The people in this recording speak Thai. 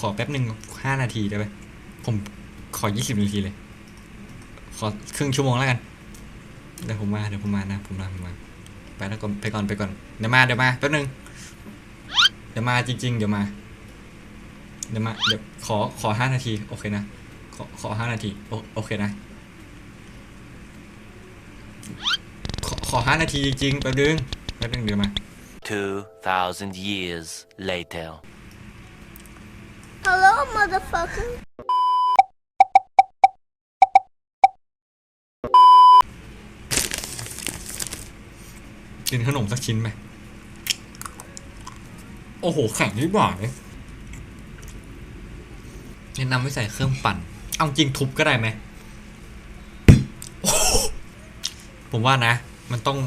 ขอแป๊บหนึ่งห้านาทีได้ไหมผมขอยี่สิบนาทีเลย ขอครึ่งชั่วโมงแล้วกัน เดี๋ยวผมมา เดี๋ยวผมมานะ ผมมาผมมา ไปแล้วก่อน ไปก่อน ไปก่อน เดี๋ยวมา เดี๋ยวมาแป๊บหนึงเดี๋ยวมาจริง ๆ เดี๋ยวมา เดี๋ยวมา เดี๋ยวขอ ขอห้านาที โอเคนะ ขอ ขอห้านาที โอโอเคนะ ขอขอห้านาทีจริงๆแป๊บนึงแป๊บนึงเดี๋ยวมา2,000 years later. Motherfucker. กินขนมสักชิ้นไหม โอ้โห แข็งยิ่งกว่าเลยแนะนำไม่ใส่เครื่องปั่น เอาจริงทุบก็ได้ไหม ผมว่านะ มันต้อง